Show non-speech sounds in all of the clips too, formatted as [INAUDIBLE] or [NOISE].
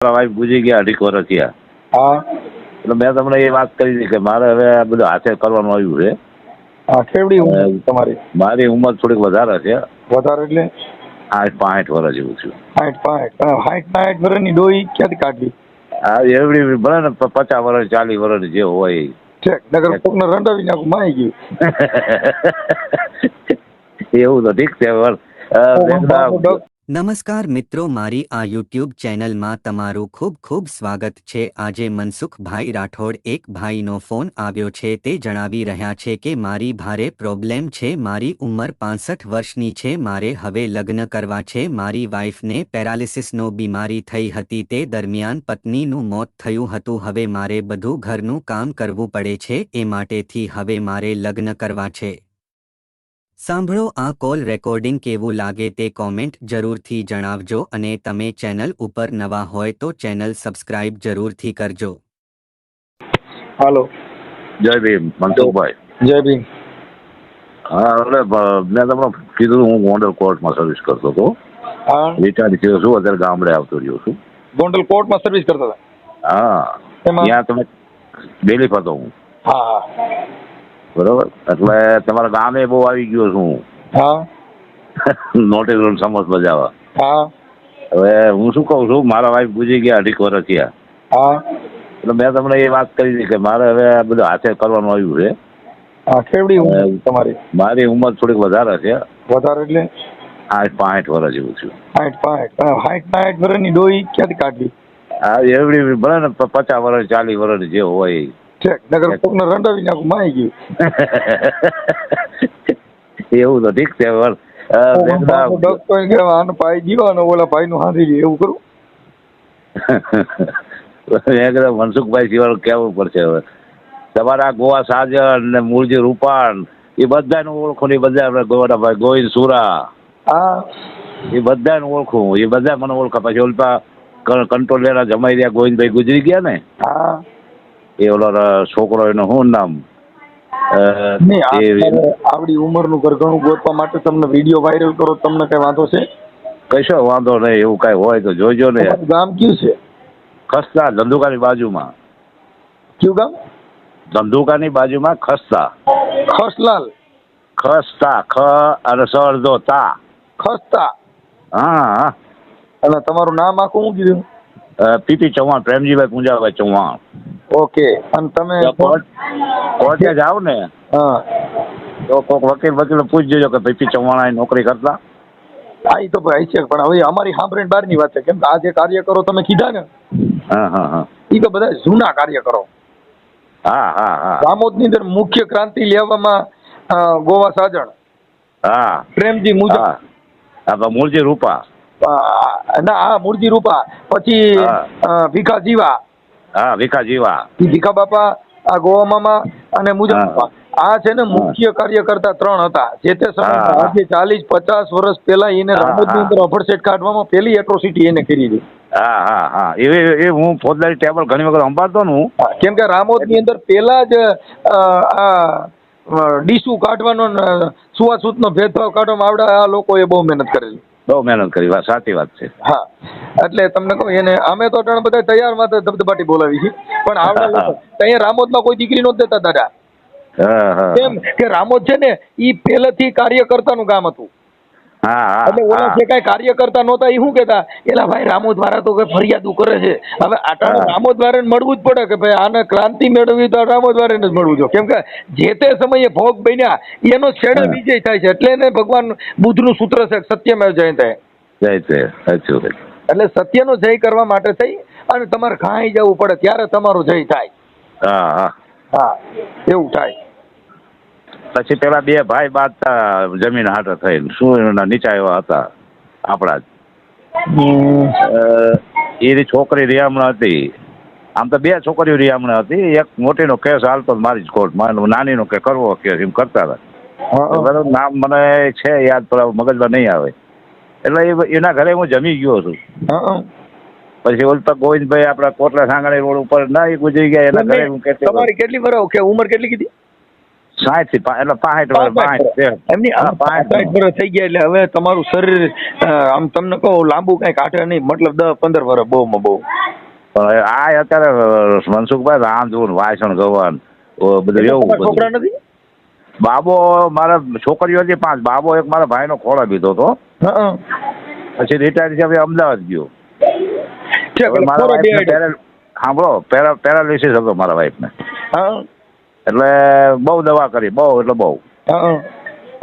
મારા વાઈફ ગુજરી ગયા અઢીક વર્ષ થયા. હા. એટલે મેં તમને એ વાત કરી હતી કે મારે હવે આ બધું હાથે કરવાનું આવ્યું છે. હા કેવડી ઉંમર તમારી? મારી ઉંમર થોડીક વધારે છે. વધારે એટલે? આઠ પાંઠ વર્ષ જેવું છું આઠ પાંઠ આઠ પાંઠ વર્ષની ડોઈ ક્યાંથી કાઢી આ એવડી ભલે ને પચાસ વર્ષ ચાલીસ વર્ષ જે હોય. ઠેક નગર કોકને રંડાવી નાખું માઈ ગયું. [LAUGHS] એવું તો ઠીક છે પણ, નમસ્કાર મિત્રો, મારી આ યુટ્યુબ ચેનલમાં તમારું ખૂબ ખૂબ સ્વાગત છે. આજે મનસુખભાઈ રાઠોડ, એક ભાઈનો ફોન આવ્યો છે. તે જણાવી રહ્યા છે કે, મારી ભારે પ્રોબ્લેમ છે. મારી ઉંમર પાંસઠ વર્ષની છે. મારે હવે લગ્ન કરવા છે. મારી વાઈફને પેરાલિસિસનો બીમારી થઈ હતી. તે દરમિયાન પત્નીનું મોત થયું હતું. હવે મારે બધું ઘરનું કામ કરવું પડે છે. એ માટેથી હવે મારે લગ્ન કરવા છે. સાંભળો આ કોલ રેકોર્ડિંગ કેવું લાગે તે કોમેન્ટ જરૂરથી જણાવજો અને તમે ચેનલ ઉપર નવા હોય તો ચેનલ સબસ્ક્રાઇબ જરૂરથી કરજો. હાલો. જય ભીમ મનસુખભાઈ. જય ભીમ. હા એટલે મેં તમને કીધું હું ગોંડલ કોર્ટમાં સર્વિસ કરતો હતો. હા. રિટાયર્ડ થયો છું અત્યારે ગામડે આવતો રહ્યો છું. ગોંડલ કોર્ટમાં સર્વિસ કરતા હતા? હા ત્યાં તમે ડેલી ફરતો હું. હા હા. બરોબર? એટલે તમારા ગામે બહુ આવી ગયો છું હા. [LAUGHS] નોટિસ સમજ બજાવવા. હા. હવે હું શું કહું છું? મારા વાઈફ ગુજરી ગયા અઢીક વર્ષ થયા. હા. એટલે મેં તમને એ વાત કરી હતી કે મારે હવે આ બધું હાથે કરવાનું આવ્યું છે. કેવડી ઉંમર તમારી? મારી ઉંમર થોડીક વધારે છે. વધારે એટલે? આઠ પાંઠ વર્ષ જેવું છું આઠ પાંઠ. સાઠ પાંઠ વર્ષની ડોઈ ક્યાંથી કાઢવી? હા એવડી ભલે ને પચાસ વર્ષ ચાલીસ વર્ષ જે હોય. ઠેક નગર કોકને રંડાવી નાખું માઈ ગયું એવું તો ઠીક છે પણ, અ, [LAUGHS] મેં કીધું, ડોક્ટર કે આને પાઈ દીધો અને ઓલા ભાઈ નું હાંધી લે એવું કરું? મેં મનસુખભાઈ સિવાય કેવું પડશે હવે? તમારા ગોવા સાજન ને મૂળજી રૂપાણ એ બધાનું ઓળખું ને બધા આપણે ગોવાના ભાઈ ગોવિંદ સુરા. હા. એ બધાને ઓળખું. એ બધા મને ઓળખા. પછી ઓલપા કંટ્રોલર જમાઈ રહ્યા ગોવિંદભાઈ ગુજરી ગયા ને? હા. એ ઓલા છોકરો એનું શું નામ આવડી ઉંમરનું ઘરઘણું ગોતવા માટે તમને વીડિયો વાયરલ કરો તમને કઈ વાંધો છે? કશો વાંધો નહીં એવું કઈ હોય તો જોજો ને. ગામ કયું છે? ખસ્તા ધંધુકાની બાજુમાં. કયું ગામ? ધંધુકાની બાજુમાં ખસ્તા. ખસલાલ. ખસ્તા ખ અને સરદો તા. ખસ્તા. હા. અને તમારું નામ આખું શું કીધું? પીપી ચૌહાણ પ્રેમજીભાઈ પૂંજાભાઈ ચૌહાણ. ઓકે અને તમે કોર્ટે જાવ ને. હા. તો કોઈક વકીલ વકીલ પૂછજો કે પીપી ચૌહાણ નોકરી કરતા. હા એ તો ભાઈ છે પણ હવે અમારી સાંભળીને બહારની વાત છે. કેમ કે આ જે કાર્યકરો તમે કીધા ને હા હા હા. એ તો બધા જૂના કાર્યકરો. હા હા હા. દામોદની અંદર મુખ્ય ક્રાંતિ લેવામાં ગોવા સાજણ. હા. પ્રેમજી હા. મૂળજી રૂપા. ના હા મૂળજી રૂપા. પછી ભીખા જીવા. હા ભીખા જીવા. ભીખા બાપા આ ગોવા મામા અને બાપા. આ છે ને મુખ્ય કાર્યકર્તા ત્રણ હતા. જે તે સમયે આજે ચાલીસ પચાસ વર્ષ પહેલા એને હા, રામોદની અંદર અફરસેટ કાઢવામાં પહેલી એટ્રોસિટી એને કરી હતી હા હા હા. એ એ હું ફોજદારી ટેબલ ઘણી વખત સંભાળતો ને હું. કેમ કે રામોદની અંદર પેલા જ આ ડીસુ કાઢવાનો સુવાસૂત નો ભેદભાવ કાઢવામાં આવડે આ લોકોએ બહુ મહેનત કરેલી. બહુ મહેનત કરી વાત સાચી વાત છે. હા એટલે તમને કહું એને અમે તો ત્રણ બધા તૈયારમાં ધબધબાટી બોલાવી છે. પણ આવડા [LAUGHS] અહીંયા રામોદમાં કોઈ દીકરી નહોતી દેતા દાદા. કેમ કે રામોદ છે ને એ પહેલેથી કાર્યકર્તાનું ગામ હતું. એટલે ઓલા જે કાંઈ કાર્યકર્તા નહોતા એ શું કેતા એલા ભાઈ રામો દ્વારા તો ફરિયાદો કરે છે. હવે આટાણે રામો દ્વારા મળવું જ પડે કે ભાઈ આને ક્રાંતિ મેળવવી તો રામો દ્વારા જ મળવું જોઈએ. કેમ કે જે તે સમયે ભોગ બન્યા એનો છેડે. વિજય થાય છે. એટલે એને ભગવાન બુદ્ધનું સૂત્ર છે સત્યમેવ જયંતે. એટલે સત્યનો જય કરવા માટે થઈ અને તમારે કાંઈ જવું પડે ત્યારે તમારો જય થાય. હા. હા એવું થાય. પછી પેલા બે ભાઈ બાંધતા જમીન હાટે થઈને શું એના નીચા એવા હતા આપણા જ. એ છોકરી રિયામણ હતી. આમ તો બે છોકરીઓ રિયામણ હતી. એક મોટીનો કેસ હાલતો મારી જ કોર્ટમાં. નાની નાનીનો કે કરવો કેસ એમ કરતા હતા. નામ મને છે યાદ પણ મગજમાં નહીં આવે. એટલે એના ઘરે હું જમી ગયો છું. પછી ઓલતા ગોવિંદભાઈ આપણા કોટલા સાંગણી રોડ ઉપર ના ગુજરી ગયા. એના ઘરે હું કેટલી તમારી કેટલી વરસ ઉંમર કેટલી કીધી? સાઠથી એટલે પાસઠ વર્ષ એમની પાસઠ. વર્ષ. થઈ ગયા એટલે હવે તમારું શરીર આમ તમને કહું લાંબુ કઈ કાઢે નહીં. મતલબ દસ પંદર વર્ષ બહુ માં બહુ. આ અત્યારે મનસુખભાઈ રામ રામધૂન વાસણ ગવન બધું એવું છોકરા નથી? બાબો મારા છોકરીઓ હતી પાંચ. બાબો એક મારા ભાઈનો ખોળો બીધો હતો. પછી રિટાયર છે હવે અમદાવાદ ગયો. મારા સાંભળો પેરા પેરાલિસિસ હતો મારા વાઈફને હા. એટલે બહુ દવા કરી બહુ એટલે બહુ. આપડે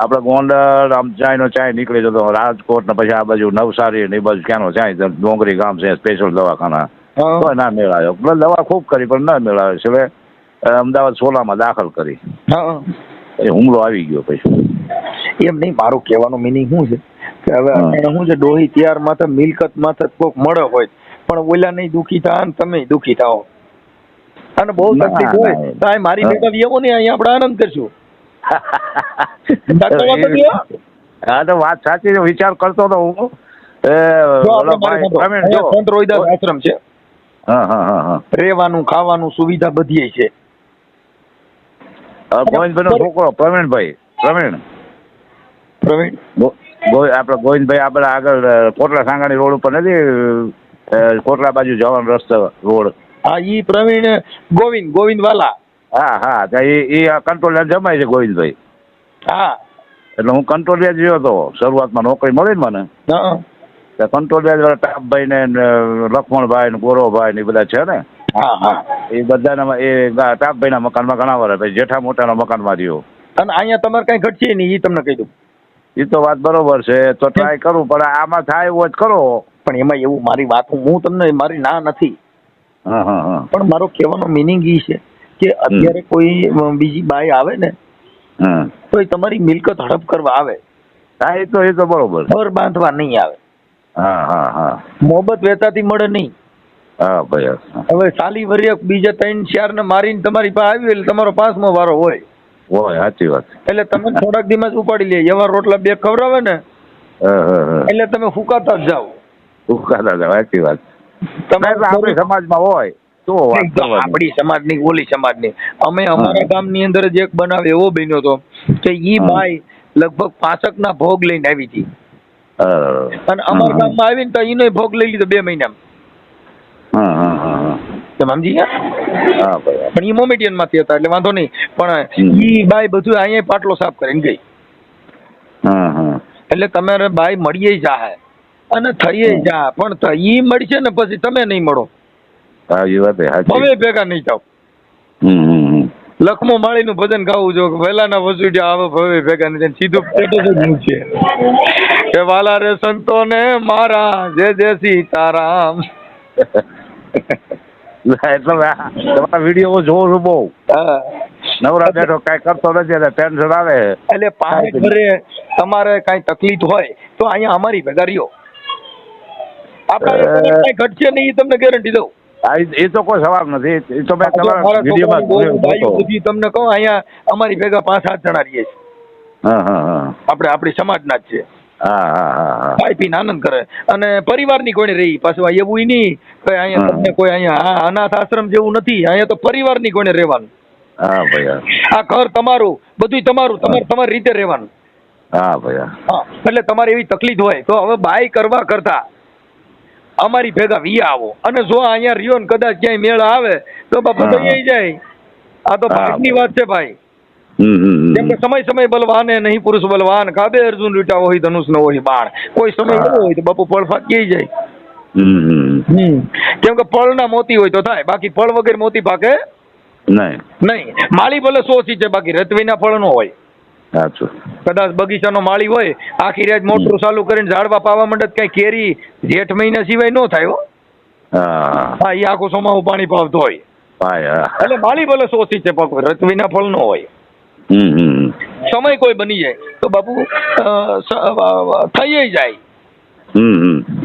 આપણે ગોંડલ આમ ચાયનો ચાય નીકળી જતો રાજકોટ ને પછી આ બાજુ નવસારી ને એ બાજુ ક્યાંનો ચાય ડોંગરી ગામ છે સ્પેશિયલ દવાખાના. તો ના મેળાયો. એટલે દવા ખૂબ કરી પણ ના મેળાયો. છે એટલે અમદાવાદ સોલામાં દાખલ કરી. એ હુમલો આવી ગયો પછી. એમ નહીં મારું કહેવાનો મિનિંગ શું છે? કે હવે. શું છે ડોહી ત્યાર માથે મિલકત માથે કોક મળે હોય. પણ ઓલા નહીં દુખી થાય તમે દુખી થાઓ. અને બહુ તકલીફ હોય તો આ મારી. ભેગા વ્યવો ને અહીંયા આપણે આનંદ કરશું. વાત હા. તો વાત સાચી છે વિચાર કરતો હતો હું. સંત રોહિદાસ આશ્રમ છે. રહેવાનું ખાવાનું સુવિધા બધી છે. ગોવિંદભાઈ નો છોકરો પ્રવીણભાઈ પ્રવીણ. પ્રવીણ? ગો- ગોવિંદભાઈ આપડે આગળ કોટલા સાંગાણી રોડ ઉપર નથી કોટલા બાજુ જવાનો રસ્તો રોડ. હા ઈ પ્રવીણ ગોવિંદ ગોવિંદ વાલા હા હા એ એ કંટ્રોલ જમાય છે ગોવિંદભાઈ. હા. એટલે હું કંટ્રોલિયા ગયો હતો. શરૂઆતમાં નોકરી મળી ને મને. હા તો કંટ્રોલિયા વાળા ટાપભાઈ ને લક્ષ્મણભાઈ ને ગોરોભાઈ ને એ બધા છે ને? હા હા. એ બધાના એ ટાપભાઈના મકાનમાં ઘણા વર્ષ પછી જેઠા મોટાના મકાનમાં રહ્યો. અને અહીંયા તમારે કઈ ઘટશે નહીં એ તમને કહી દઉં. એ તો વાત બરોબર છે. તો ટ્રાય કરું પણ આમાં થાય એવો હોય તો કરો. પણ એમાં એવું મારી વાત હું તમને મારી ના નથી. પણ મારો કહેવાનો મિનિંગ ઈ છે કે અત્યારે કોઈ બીજી બાઈ આવે ને તો એ તમારી મિલકત હડપ કરવા આવે. હા એ તો એ તો બરોબર. ઘર બાંધવા નહીં આવે. મોહબત વેચાતી મળે નહીં. હા ભાઈ. હવે સાલી વર્યક બીજા ત્રણ ચાર ને મારીને તમારી પાસે આવી એટલે તમારો પાંચમો વારો હોય. હોય સાચી વાત. એટલે તમે થોડાક દિવસ ઉપાડી લે. એવા રોટલા બે ખવડાવે ને એટલે તમે ફૂકાતા જ જાઓ. ઉકા જાઓ સાચી વાત. તમે આપણી સમાજમાં હોય તો. આપણી સમાજની ઓલી સમાજની. અમે અમારા ગામની અંદર જ એક બનાવ એવો બન્યો હતો કે ઈ માય લગભગ પાસક ના ભોગ લઈને આવી હતી. અને અમારા ગામમાં આવીને તો ઈનો ભોગ લઈ લીધો બે મહિનામાં. તમે સમજી ગયા? પણ ઈ મોમેડિયનમાંથી હતા એટલે વાંધો નહીં. પણ ઈ બાય બધું અહીંયા પાટલો સાફ કરીને ગઈ. એટલે તમારે બાય મળીએ જાહે અને થઈએ. જા. પણ ઈ મળશે ને પછી તમે નહીં મળો. હા એ વાત હવે ભેગા નહીં જાઓ લખમો માળીનું ભજન ગાવું જો વહેલાના વસુડિયા આવે ભવે ભેગા નહીં સીધું પેટે જ નું છે. કે વાલા રે સંતોને મારા જય જય સીતારામ. એટલે તમારા વીડિયો જોઉં છું બહુ. નવરા બેઠો કાંઈ કરતો નથી એટલે ટેન્શન આવે. એટલે તમારે કઈ તકલીફ હોય તો અહીંયા અમારી ભેગા રહ્યો. આપણા ઘટશે નહીં એ તમને ગેરંટી દઉં. એ તો કોઈ સવાલ નથી. એ તો મેં તમારા વિડીયોમાં તમને કહું અહીંયા અમારી ભેગા પાંચ સાત જણા રહીએ છીએ. આપણે આપણી સમાજના જ છે. ખાઈ પીને આનંદ કરે. અને પરિવારની કોઈને રહી પાછું એવું નહીં કે અહીંયા તમને કોઈ અહીંયા અનાથ આશ્રમ જેવું નથી અહીંયા તો પરિવારની કોઈને રહેવાનું. હા ભાઈ આ ઘર તમારું બધું તમારું તમારે તમારી રીતે રહેવાનું. હા ભાઈ. હા એટલે તમારે એવી તકલીફ હોય તો હવે બાય કરવા કરતા અમારી ભેગા વિયા આવો. અને જો અહીંયા રહ્યો ને કદાચ ક્યાંય મેળ આવે તો બાપા. થઈ જાય. આ તો. ભાગની વાત છે ભાઈ. કેમ કે સમય સમય બલવાન નહીં પુરુષ બલવાન. કાબે અર્જુન લૂટા હોય ધનુષ ન હોય બાણ. કોઈ સમય એવો હોય તો બાપુ ફળ ફાકી જાય. હમ હમ હમ. કેમ કે ફળના મોતી હોય તો થાય. બાકી ફળ વગર મોતી પાકે નહીં. નહીં. માળી ભલે સોચી છે બાકી રતવીના ફળ નો હોય. સાચું. કદાચ બગીચાનો માળી હોય આખી રાત મોટરું ચાલુ કરીને ઝાડવા પાવા માંડે કઈ કેરી જેઠ મહિના સિવાય ન થાય હો. હા. એ આખું સોમાવું પાણી પાવતો હોય. એટલે માળી ભલે શોષી છે પગ રતવીના ફળ નો હોય. સમય કોઈ બની જાય. તો બાપુ થઈ જાય.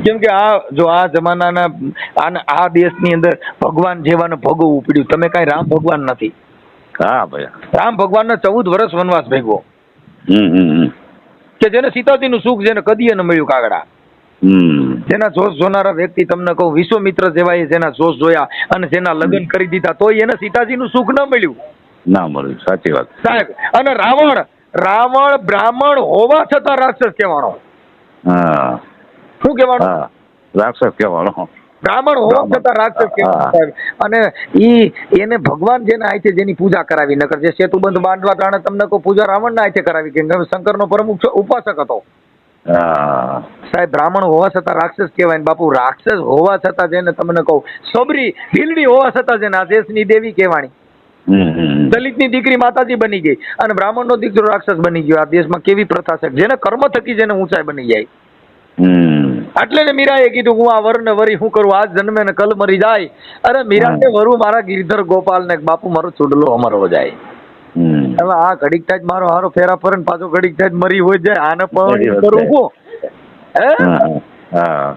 કેમ કે આ જો આ જમાનાના આ દેશની અંદર ભગવાન જેવાને ભોગવવું પડ્યું. તમે કાંઈ રામ ભગવાન નથી. હા ભાઈ. રામ ભગવાનના ચૌદ વર્ષ વનવાસ હમ. કે જેને સીતાજીનું સુખ જેને કદીએ ન મળ્યું કાગડા. જેના જોશ જોનારા વ્યક્તિ તમને કહું વિશ્વમિત્ર જેવા એ જેના જોશ જોયા અને જેના લગ્ન કરી દીધા તોય એને સીતાજીનું સુખ ન મળ્યું. ના મળ્યું સાચી વાત. સાહેબ અને રાવણ રાવણ બ્રાહ્મણ હોવા છતાં રાક્ષસ કહેવાનો. હા. શું કહેવાનો? રાક્ષસ કહેવાનો. બ્રાહ્મણ હોવા છતાં રાક્ષસ કેમ અને ઈ એને ભગવાન જેને આયતે જેની પૂજા કરાવી નકર જે સેતુબંધ બાંધવા તાણે તમને કોઈ પૂજા રાવણના આય કરાવી કે શંકરનો પ્રમુખ ઉપાસક હતો. સાહેબ બ્રાહ્મણ હોવા છતાં રાક્ષસ કહેવાય બાપુ રાક્ષસ હોવા છતાં જેને તમને કહું સબરી ભીલડી હોવા છતાં જેને આ દેશની દેવી ની દલિતની દીકરી માતાજી બની ગઈ અને બ્રાહ્મણનો દીકરો રાક્ષસ બની ગયો. આ દેશમાં કેવી પ્રથા છે? જેને કર્મ થકી જેને ઊંચાઈ બની જાય. એટલે ને મીરાએ કીધું હું આ વર ને વરી હું કરું? આ જન્મે ને કલ મરી જાય. અરે મીરા ને વરું મારા ગિરધર ગોપાલ ને બાપુ મારો ચૂડલો અમરો જાય. હવે આ ઘડીક થાય મારો હારો ફેરા ફરે ને પાછો ઘડીક થાય મરી હોય જાય આને પણ કરું હું? હે?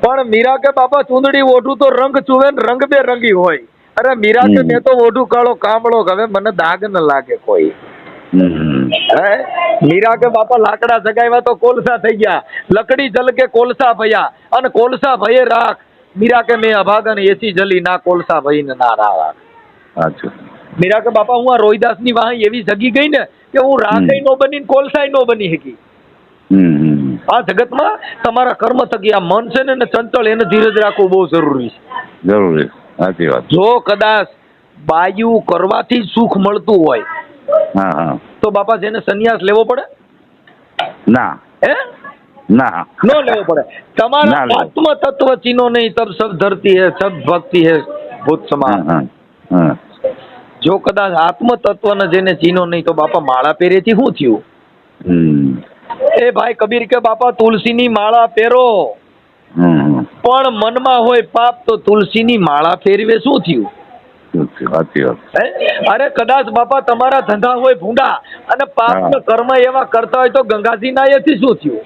પણ મીરા કે બાપા ચૂંદડી ઓઢું તો રંગ ચૂવે ને રંગ બે રંગી હોય. અરે મીરા કે મેં તો ઓઢું કાળો કામળો હવે મને દાગ ન લાગે કોઈ. હે? મીરા કે બાપા લાકડા જગાવ્યા તો કોલસા થઈ ગયા. લકડી જલ કે કોલસા ભયા? અને કોલસા ભયે રાખ. મીરા કે મેં અભાગન એસી જલી ના કોલસા ભઈ ને ના રાખ. અચ્છા મીરા કે બાપા હું આ રોહિદાસની વાહ એવી જગી ગઈ ને કે હું રાખે નો બની ને કોલસાય નો બની શકી. હમ, હમ. આ જગતમાં તમારા કર્મ થકી આ મન છે ને ચંચળ એને ધીરજ રાખવું બહુ જરૂરી છે. જરૂરી સાચી વાત. જો કદાચ બાયુ કરવાથી સુખ મળતું હોય હા હા. તો બાપા જેને સંન્યાસ લેવો પડે? ના. હે? ના. નો લેવો પડે. તમારા આત્મ તત્વ ચીનો નહીં તબ સબ ધરતી હે સબ ભક્તિ હે ભૂત સમાન. જો કદાચ આત્મ તત્વને જેને ચીનો નહીં તો બાપા માળા પહેરેથી શું થયું. એ ભાઈ કબીર કે બાપા તુલસીની માળા પહેરો. પણ મનમાં હોય પાપ તો તુલસીની માળા ફેરવે શું થયું? સાચી વાત. અરે કદાચ બાપા તમારા ધંધા હોય ભૂંડા અને પાપ કર્મ એવા કરતા હોય તો ગંગાજી ના એથી શું થયું.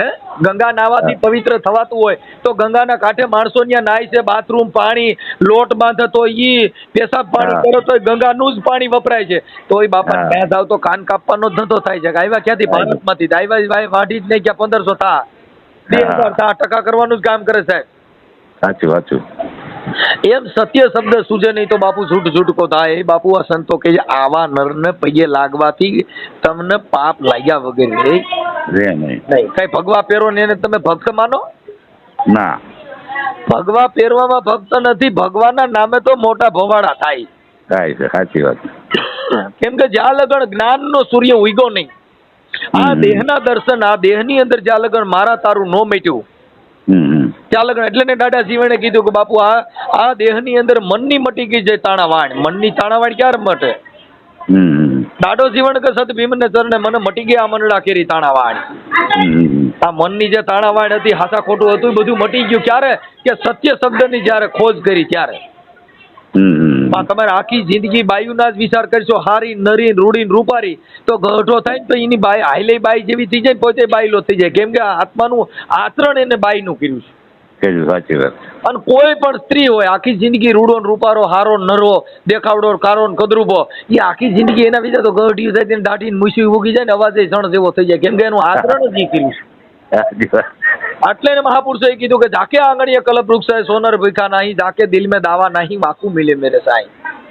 હે? ગંગા નાવાથી પવિત્ર થવાતું હોય તો ગંગાના કાંઠે માણસો ત્યાં નાય છે બાથરૂમ પાણી લોટ બાંધે તો ઈ પેશાબ પાણી. કરે તો ગંગાનું જ પાણી વપરાય છે. તો એ બાપા હા. ત્યાં તો કાન કાપવાનો ધંધો થાય છે. આવ્યા ક્યાંથી? ભારતમાંથી. જ આવ્યા વાઢી જ નહીં ક્યાં પંદરસો થા. બે હજાર ટકા કરવાનું જ કામ કરે સાહેબ. સાચું સાચું એમ સત્ય શબ્દ સૂજે નહીં તો બાપુ છૂટ છૂટકો થાય. એ બાપુ આ સંતો કે આવા નરને પૈયે લાગવાથી તમને પાપ લાગ્યા વગર કઈ ભગવા પહેરો ને એને તમે ભક્ત માનો? ના. ભગવા પહેરવામાં ભક્ત નથી ભગવાનના નામે તો મોટા ભવાડા થાય. થાય છે સાચી વાત. કેમ કે જ્યાં લગણ જ્ઞાનનો સૂર્ય ઉગ્યો નહીં. આ. દેહના દર્શન આ દેહની અંદર જ્યાં લગણ મારા તારું નો મેટ્યું. ત્યાં એટલે ને દાદા જીવણે કીધું કે બાપુ આ આ દેહની અંદર મનની મટી ગઈ છે તાણાવાણ. મનની તાણાવાણ ક્યારે મટે. દાડો જીવન કે સત ભીમને ચરણે મને મટી ગયા મનડા કેરી તાણાવાણ. આ મનની જે તાણાવાણ હતી હાસા ખોટું હતું બધું મટી ગયું ક્યારે? કે સત્ય શબ્દની જ્યારે ખોજ કરી ત્યારે. તમારે આખી જિંદગી બાયુના જ વિચાર કરશો હારી નરી રૂડી રૂપારી. તો ગઢો થાય ને તો એની બાય હાઈલે બાય જેવી થઈ જાય પોતે બાયલો થઈ જાય. કેમ કે આત્માનું આચરણ એને બાઈનું કર્યું છે. સાચી વાત. અને કોઈ પણ સ્ત્રી હોય આખી જિંદગી રૂડો ને રૂપારો હારો નરવો દેખાવડો કારો ને કદરૂપો એ આખી જિંદગી એના વિશે તો ગઢિયું થાય તેને દાઢી મૂસી ઉગી જાય ને અવાજ જણ જેવો થઈ જાય. કેમ કે એનું આચરણ જ કર્યું. છે એટલે મહાપુરુષોએ કીધું કે જાકે આંગણીએ કલપ વૃક્ષ સોનર ભીખા નહીં જાકે દિલ મેં દાવા નહીં માકુ મિલે મેરે સાઈ. હમ.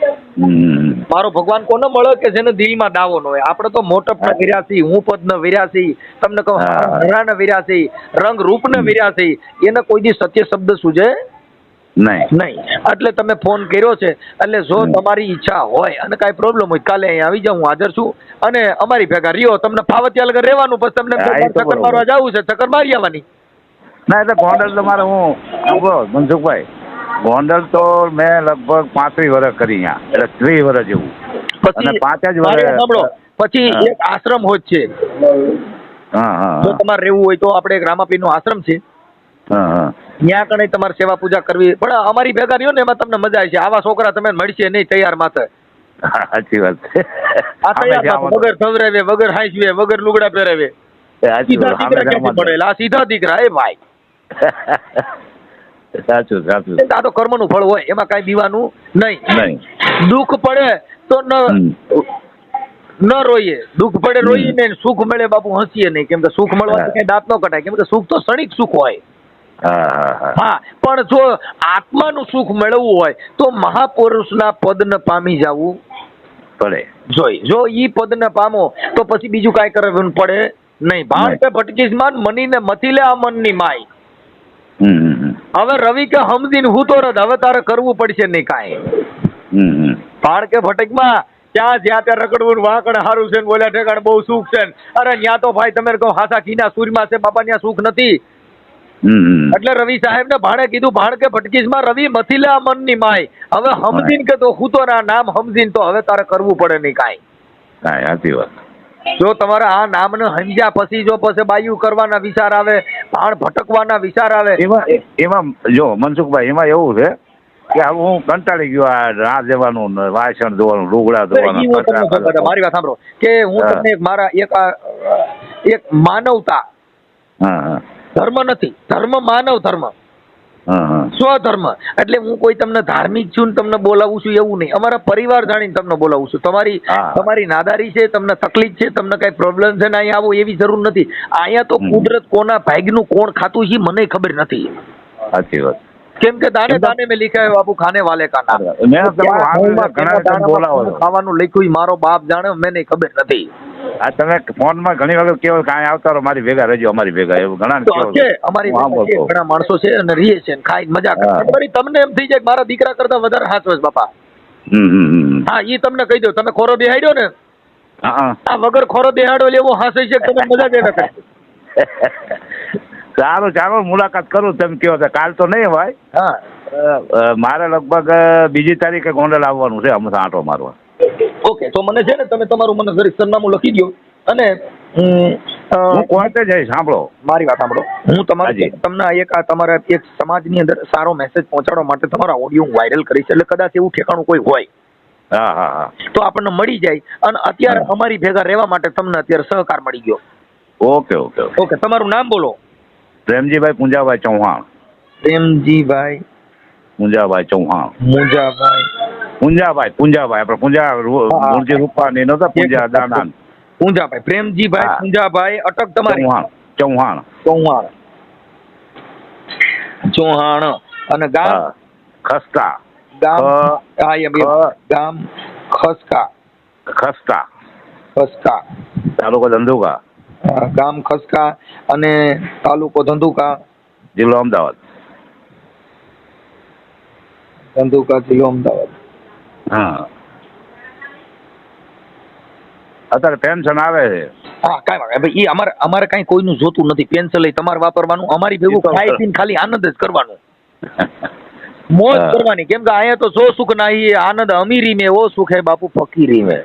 મારો ભગવાન કોને મળે કે જેને દિલમાં દાવો ન હોય? આપણે તો મોટપ ના હું પદ ન તમને કહું. હરા ન રંગ રૂપ ન એને કોઈ દી સત્ય શબ્દ સૂજે નહીં. નહીં. એટલે તમે ફોન કર્યો છે એટલે જો તમારી ઈચ્છા હોય અને કાંઈ પ્રોબ્લેમ હોય કાલે અહીં આવી જાઉં હું હાજર છું. અને અમારી ભેગા રહ્યો તમને ફાવતિયા લગર રહેવાનું પછી તમને ચક્કર મારવા જવું છે ચક્કર મારી આવવાની. ના એટલે ગોંડલ તો મારે હું મનસુખભાઈ. ગોંડલ તો મેં લગભગ પાંત્રીસ વર્ષ કરી અહીંયા. એટલે ત્રીસ વર્ષ જેવું. અને પાંચ જ વર્ષ પછી એક આશ્રમ હોય છે. જો તમારે રહેવું હોય તો આપણે એક રામાપીર નો આશ્રમ છે. ત્યાં કણે તમારે સેવા પૂજા કરવી. પણ અમારી ભેગા રહ્યો ને એમાં તમને મજા આવશે આવા છોકરા તમે મળશે નહીં તૈયાર માથે. સાચી વાત છે. આ તૈયાર વગર ખવડાવે વગર હાંસવે વગર લુગડા પહેરાવે. સીધા દીકરા પડેલા સીધા દીકરા એ ભાઈ. [LAUGHS] સાચું સાચું. આ તો કર્મનું ફળ હોય એમાં કાંઈ દીવાનું નહીં. નહીં. દુઃખ પડે તો ન ન રોઈએ. દુઃખ પડે રોઈએ ને સુખ મળે બાપુ હસીએ નહીં. કેમ કે સુખ મળવાથી. કઈ દાંત ન કટાય. કેમ કે સુખ તો ક્ષણિક સુખ હોય. હા પણ જો આત્માનું સુખ મેળવવું હોય તો મહાપુરુષના પદને પામી જવું. પડે. જોઈ જો ઈ પદને પામો તો પછી બીજું કાંઈ કરવું પડે નહીં. ભાણ ભટકીશ માન મનીને મથી લે આ મનની માય. હવે રવિ કે હમદીન હું તો રદ. હવે તારે કરવું પડશે નહીં કાંઈ. પાળ કે ભટકમાં? ત્યાં જ્યાં ત્યાં રખડવું ને વાંકણ હારું છે બોલ્યા ઠેકાણ બહુ સુખ છે અરે ત્યાં તો ભાઈ તમે કહો હાસા કીના સૂરમાં છે બાપા ત્યાં સુખ નથી. એટલે રવિ સાહેબ ને ભાણે કીધું ભાણ કે ભટકીસમાં રવિ મથી મનની માય. હવે હમદીન કે તો હું તો નામ હમદીન તો હવે તારે કરવું પડે નહીં કાંઈ. કાંઈ સાચી વાત. જો તમારા આ નામને સમજ્યા પછી જો પછી બાયું કરવાના વિચાર આવે ભાણ ભટકવાના વિચાર આવે. એમાં એમાં જો મનસુખભાઈ એમાં એવું છે કે હવે હું કંટાળી ગયો આ રાહ દેવાનું ને વાસણ ધોવાનું લુગડા ધોવાનું મારી વાત સાંભળો. કે હું તમને મારા એક એક માનવતા ધર્મ નથી ધર્મ માનવ ધર્મ. સ્વધર્મ. એટલે હું કોઈ તમને ધાર્મિક છું ને તમને બોલાવું છું એવું નહીં. અમારા પરિવાર જાણીને તમને બોલાવું છું. તમારી તમારી નાદારી છે તમને તકલીફ છે તમને કઈ પ્રોબ્લેમ છે ને અહીંયા આવો એવી જરૂર નથી. અહીંયા તો કુદરત કોના ભાગનું કોણ ખાતું છે મને ખબર નથી. સાચી વાત. કેમ કે દાને દાને મેં લીખા બાપુ ખાને વાલે કા મેં તમારું ઘઉંમાં ઘણા કેવા બોલાવો ખાવાનું લખ્યું મારો બાપ જાણે મને ખબર નથી. આ તમે ફોનમાં ઘણી વખત કેવો કાંઈ આવતા રહો મારી ભેગા રહેજો અમારી ભેગા એવું ઘણા છે? અમારી ઘણા માણસો છે અને રીએ છે ને ખાઈને મજા કરે. તમને એમ થઈ જાય મારા દીકરા કરતા વધારે હાચવે છે બાપા. હા ઈ તમને કહી દો તમે ખોરો બેહાડ્યો ને. આ વગર ખોરો બેહાડો એવો હાસે છે તમે મજા જ ન [LAUGHS] સારું ચાલો મુલાકાત કરું તમે કહો તો કાલ તો નહીં હોય. હા. મારે લગભગ બીજી તારીખે ગોંડલ આવવાનું છે હમણાં આંટો મારવા. ઓકે તો મને છે ને તમે તમારું મને જરીક સરનામું લખી દો અને હું કોર્ટે જઈશ સાંભળો. મારી વાત સાંભળો. હું તમારી તમને એક આ તમારા એક સમાજની અંદર સારો મેસેજ પહોંચાડવા માટે તમારા ઓડિયો હું વાયરલ કરીશ એટલે કદાચ એવું ઠેકાણું કોઈ હોય. હા હા હા. તો આપણને મળી જાય અને અત્યારે અમારી ભેગા રહેવા માટે તમને અત્યારે સહકાર મળી ગયો. Okay okay okay. ઓકે તમારું નામ બોલો. પ્રેમજીભાઈ પૂંજાભાઈ ચૌહાણ. પ્રેમજીભાઈ પૂંજાભાઈ ચૌહાણ. મુંજાભાઈ પૂંજાભાઈ પૂંજાભાઈ આપણે પૂંજા. મૂળજી રૂપાણી નતા પૂંજા દાનાન પૂંજાભાઈ પ્રેમજીભાઈ. પૂંજાભાઈ અટક તમારી. ચૌહાણ ચૌહાણ. ચૌહાણ. અને ગામ? ખસ્તા. ગામ? હા એમ. ગામ? ખસકા. ખસ્તા. ખસકા. તાલુકો ધંધુકા. ગામ ખસકા અને તાલુકો ધંધુકા. જિલ્લો અમદાવાદ. ધંધુકા જિલ્લો અમદાવાદ. હા. અત્યારે પેન્શન આવે છે. હા કાંઈ વાંધો. ભાઈ એ અમારે અમારે કાંઈ કોઈનું જોતું નથી. પેન્શન લઈ તમારે વાપરવાનું. અમારી ભેગું ખાઈ પીને ખાલી આનંદ જ કરવાનું. [LAUGHS] મોજ કરવાની. કેમ કે અહીંયા તો સો સુખ નહીં આનંદ અમીરી મેં ઓ સુખ હે બાપુ ફકીરી મેં.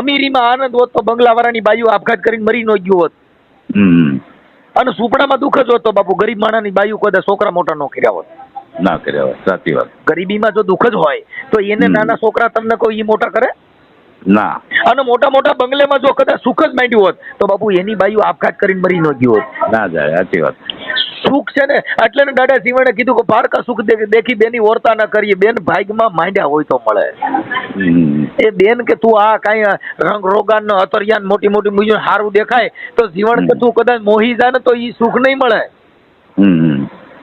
અમીરીમાં આનંદ હોત તો બંગલાવાળાની બાયુ આપઘાત કરીને મરી ન ગયું હોત. અને સુપડામાં દુઃખ જ હોત તો બાપુ ગરીબ માણસની બાયુ કદાચ છોકરા મોટા નો કર્યા હોત. ના કર્યા હોય સાચી વાત. ગરીબીમાં જો દુઃખ જ હોય તો એને નાના છોકરા તમને કોઈ ઈ મોટા કરે? ના. અને મોટા મોટા બંગલેમાં જો કદાચ સુખ જ માંડ્યું હોત તો બાપુ એની બાયુ આપઘાત કરીને મરી ન ગયું હોત. ના જાય સાચી વાત. સુખ છે ને એટલે ને દાદા સિંહણે કીધું કે પારકા સુખ દેખી બેની ઓરતા ન કરીએ બેન ભાગમાં માંડ્યા હોય તો મળે. એ બેન કે તું આ કઈ રંગ રોગાન નો અતરિયાન મોટી મોટી મૂંઝવણ સારું દેખાય તો જીવન કે તું કદાચ મોહી જા ને તો ઈ સુખ નહીં મળે.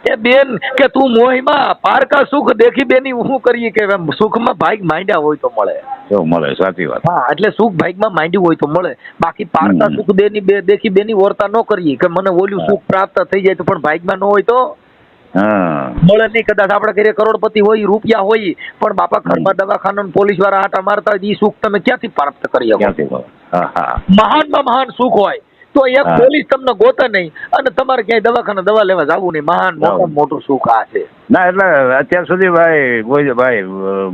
એ બેન કે તું મોહીમાં પારકા સુખ દેખી બેની હું કરીએ કે સુખમાં ભાગ માંડ્યા હોય તો મળે. એવું મળે સાચી વાત. હા એટલે સુખ ભાગમાં માંડ્યું હોય તો મળે. બાકી પારકા સુખ દેની બે દેખી બેની વર્તા ન કરીએ કે મને ઓલું સુખ પ્રાપ્ત થઈ જાય તો પણ ભાગમાં ન હોય તો હા. મળે નહીં. કદાચ આપણે ઘરે કરોડપતિ હોય રૂપિયા હોય પણ બાપા ઘરમાં દવાખાના પોલીસવાળા આટા મારતા હોય એ સુખ તમે ક્યાંથી પ્રાપ્ત કરી શકો? મહાન મહાનમાં મહાન સુખ હોય. તો એક પોલીસ તમને ગોતે નહીં અને તમારે ક્યાંય દવાખાના દવા લેવા જવું નહીં. મહાન મોટામાં મોટું સુખ આ છે. ના એટલે અત્યાર સુધી ભાઈ કોઈ ભાઈ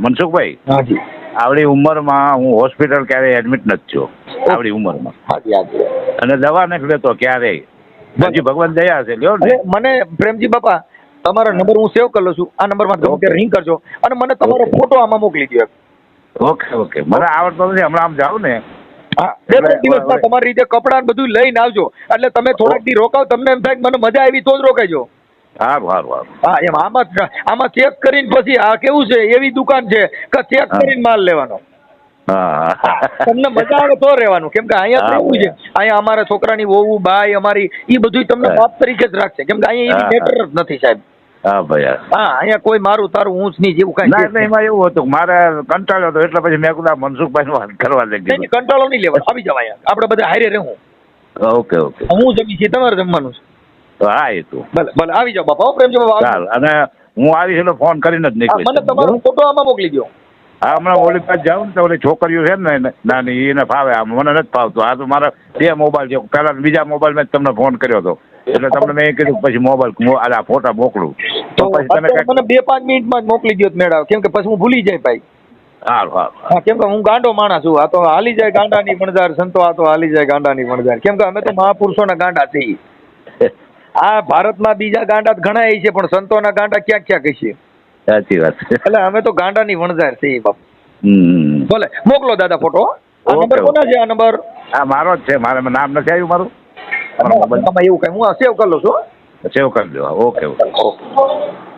મનસુખભાઈ હાજી આવડી ઉંમરમાં હું હોસ્પિટલ ક્યારેય એડમિટ નથી થયો. આવડી ઉંમરમાં. હાજી હાજી અને દવા નથી લેતો ક્યારેય. હજી ભગવાન દયા છે લ્યો ને. મને પ્રેમજી બાપા તમારો નંબર હું સેવ કરી લઉં છું. આ નંબરમાં તમે ત્યારે રિંગ કરજો. અને મને તમારો ફોટો આમાં મોકલી દો ઓકે ઓકે. મને આવડતો નથી હમણાં આમ જાઉં ને. દિવસમાં તમારી રીતે કપડાં બધું લઈને આવજો. એટલે તમે થોડાક દી રોકાવ તમને એમ થાય મને મજા આવી તો જ રોકાજો હા એમ આમાં આમાં ચેક કરીને પછી આ કેવું છે એવી દુકાન છે કે ચેક. કરીને માલ લેવાનો. તમને મજા આવે તો રહેવાનું. કેમ કે અહીંયા એવું છે. અહીંયા અમારા છોકરાની વહુ બાઈ અમારી એ બધું તમને. બાપ તરીકે જ રાખશે. કેમ કે અહીંયા એવી મેટર જ નથી સાહેબ. હા ભાઈ હા. અહીંયા કોઈ મારું તારું ઊંચ નહીં જેવું કઈ ના એટલે એમાં એવું હતું મારે કંટાળ્યો હતો એટલે પછી મેં આ મનસુખભાઈ વાત કરવા નહીં, કંટાળો નહીં લેવાનો. આવી જાવ આપણે બધા હારે રહું. Okay okay. હું જમી છીએ તમારે જમવાનું છે. હા એ તું. ભલે ભલે આવી જાવ બાપા. પ્રેમજી બાપા આવી ચાલ અને હું આવીશ એટલે ફોન કરીને જ. મને તમારો ફોટો આમાં મોકલી દો હા હમણાં ઓલી પાસે જાઉં ને તો ઓલી છોકરીઓ છે ને નાની એને ફાવે આમ. મને નથી ફાવતું. આ તો મારા બે મોબાઈલ છે. પહેલા બીજા મોબાઈલ મેં જ તમને ફોન કર્યો હતો. એટલે તમને મેં કીધું પછી મોબાઈલ આલા ફોટા મોકલું. તો પછી તમે મને બે પાંચ મિનિટમાં જ મોકલી દો મેળાવ કેમ કે પછી હું ભૂલી જાય ભાઈ. હારું હારું. કેમ કે હું ગાંડો માણસ છું. આ તો હાલી જાય ગાંડાની વણઝાર સંતો આ તો હાલી જાય ગાંડાની વણઝાર. કેમ કે અમે તો મહાપુરુષોના ગાંડા છીએ. આ ભારતમાં બીજા ગાંડા ઘણા છે પણ સંતોના ગાંડા ક્યાં ક્યાં છે સાચી વાત. એટલે અમે તો ગાંડાની વણઝાર છીએ બાપ. ભલે મોકલો દાદા ફોટો. આ નંબર કોના છે આ નંબર? આ મારો જ છે. મારે નામ નથી આવ્યું મારું? આમાં એવું કઈ હું સેવ કરી લઉં છું સેવ કરી દો ઓકે ઓકે ઓકે